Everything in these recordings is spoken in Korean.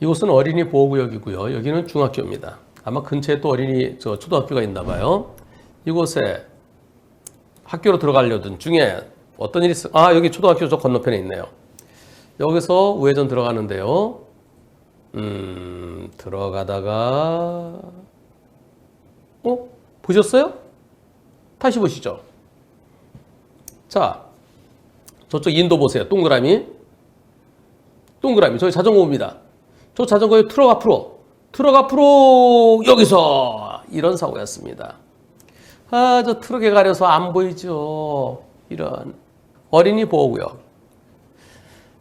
이곳은 어린이 보호구역이고요. 여기는 중학교입니다. 아마 근처에 또 어린이 저 초등학교가 있나 봐요. 이곳에 학교로 들어가려던 중에 어떤 일이 있어? 아 여기 초등학교 저 건너편에 있네요. 여기서 우회전 들어가는데요. 음 들어가다가 어 보셨어요? 다시 보시죠. 자 저쪽 인도 보세요. 동그라미 동그라미 저기 자전거입니다. 저 자전거에 트럭 앞으로 트럭 앞으로 여기서 이런 사고였습니다. 아 저 트럭에 가려서 안 보이죠. 이런 어린이 보호구역.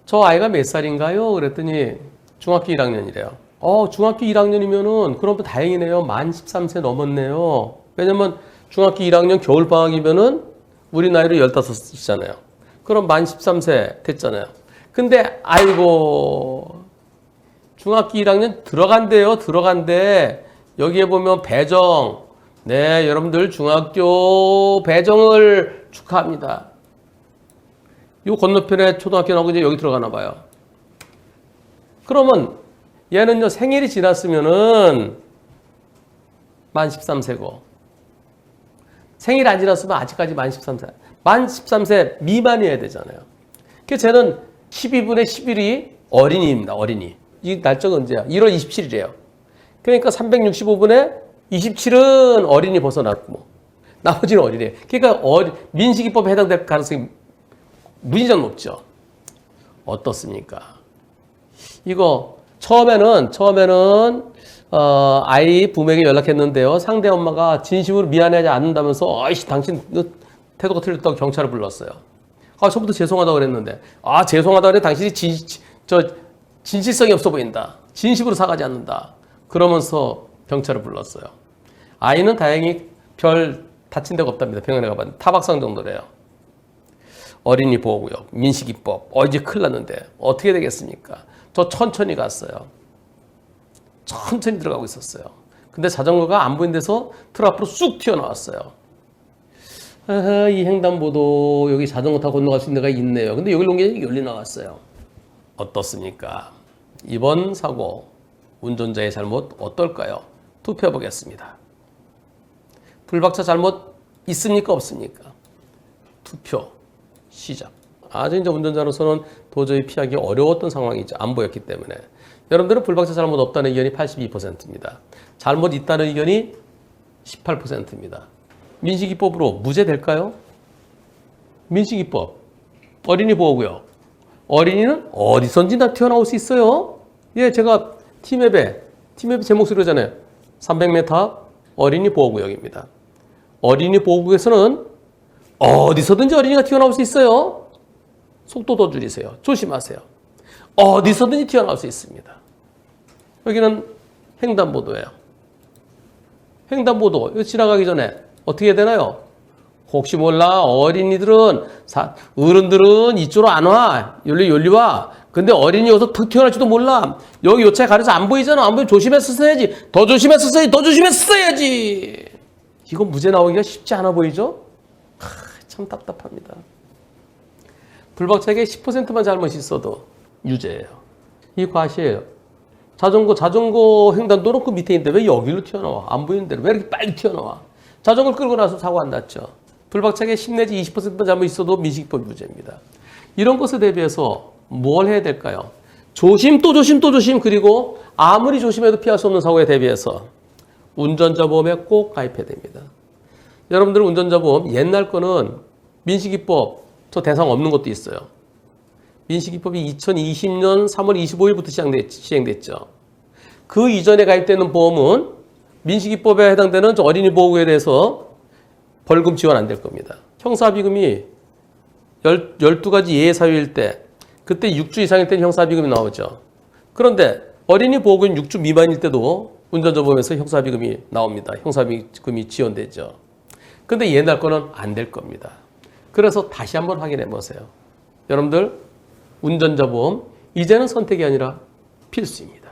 저 아이가 몇 살인가요? 그랬더니 중학교 1학년이래요. 어, 중학교 1학년이면은 그럼 또 다행이네요. 만 13세 넘었네요. 왜냐면 중학교 1학년 겨울방학이면은 우리 나이로 15이잖아요. 그럼 만 13세 됐잖아요. 근데 아이고 중학교 1학년 들어간대요. 들어간대. 여기에 보면 배정. 네, 여러분들 중학교 배정을 축하합니다. 요 건너편에 초등학교 나오고 이제 여기 들어가나 봐요. 그러면 얘는요 생일이 지났으면은 만 13세고 생일 안 지났으면 아직까지 만 13세. 만 13세 미만이어야 되잖아요. 그래서 쟤는 12분의 11이 어린이입니다. 어린이. 이 날짜가 언제야? 1월 27일이에요. 그러니까 365분의 27은 어린이 벗어났고 나머지는 어린이. 그러니까 어리, 민식이법에 해당될 가능성이 무지장 높죠. 어떻습니까? 이거 처음에는 처음에는 어, 아이 부모에게 연락했는데요. 상대 엄마가 진심으로 미안하지 않는다면서 아이씨 당신 너 태도가 틀렸다고 경찰을 불렀어요. 아 처음부터 죄송하다고 그랬는데 아 죄송하다고 그래 당신이 진, 저 진실성이 없어 보인다. 진심으로 사과하지 않는다. 그러면서 경찰을 불렀어요. 아이는 다행히 별 다친 데가 없답니다. 병원에 가봤는데 타박상 정도래요. 어린이 보호구역, 민식이법. 어, 이제 큰일 났는데 어떻게 되겠습니까? 저 천천히 갔어요. 천천히 들어가고 있었어요. 근데 자전거가 안 보이는 데서 틀 앞으로 쑥 튀어나왔어요. 이 횡단보도 여기 자전거 타고 건너갈 수 있는 데가 있네요. 근데 여기 놓은 열리 나왔어요. 어떻습니까? 이번 사고 운전자의 잘못 어떨까요? 투표해 보겠습니다. 불박차 잘못 있습니까 없습니까? 투표 시작. 아주 이제 운전자로서는 도저히 피하기 어려웠던 상황이죠. 안 보였기 때문에. 여러분들은 불박차 잘못 없다는 의견이 82%입니다. 잘못 있다는 의견이 18%입니다. 민식이법으로 무죄 될까요? 민식이법. 어린이 보호구역. 어린이는 어디선지 다 튀어나올 수 있어요. 예, 제가 티맵에, 티맵에 제 목소리잖아요. 300m 어린이 보호구역입니다. 어린이 보호구역에서는 어디서든지 어린이가 튀어나올 수 있어요. 속도 더 줄이세요. 조심하세요. 어디서든지 튀어나올 수 있습니다. 여기는 횡단보도예요. 횡단보도 이거 지나가기 전에 어떻게 되나요? 혹시 몰라 어린이들은 사, 어른들은 이쪽으로 안 와. 열리 열리 와. 근데 어린이 여기서 툭 튀어나올지도 몰라. 여기 요차에 가려서 안 보이잖아. 안 보이면 조심해서 써야지. 더 조심해서 써야지. 더 조심해서 써야지. 이거 무죄 나오기가 쉽지 않아 보이죠? 하, 참 답답합니다. 불박차에게 10%만 잘못이 있어도 유죄예요. 이 과시예요. 자전거 자전거 횡단도로 그 밑에 있는데 왜 여기로 튀어나와? 안 보이는 데로 왜 이렇게 빨리 튀어나와? 자전거를 끌고 나서 사고 안 났죠. 불박차에게 10 내지 20%만 잘못 있어도 민식법 유죄입니다. 이런 것에 대비해서 뭘 해야 될까요? 조심 또 조심 또 조심 그리고 아무리 조심해도 피할 수 없는 사고에 대비해서 운전자 보험에 꼭 가입해야 됩니다. 여러분들 운전자 보험 옛날 거는 민식이법 저 대상 없는 것도 있어요. 민식이법이 2020년 3월 25일부터 시행됐, 시행됐죠. 그 이전에 가입되는 보험은 민식이법에 해당되는 저 어린이 보호구에 대해서 벌금 지원 안 될 겁니다. 형사비금이 12가지 예외 사유일 때 그때 6주 이상일 때는 형사비금이 나오죠. 그런데 어린이 보호구는 6주 미만일 때도 운전자 보험에서 형사비금이 나옵니다. 형사비금이 지원되죠. 근데 옛날 거는 안 될 겁니다. 그래서 다시 한번 확인해 보세요. 여러분들 운전자 보험 이제는 선택이 아니라 필수입니다.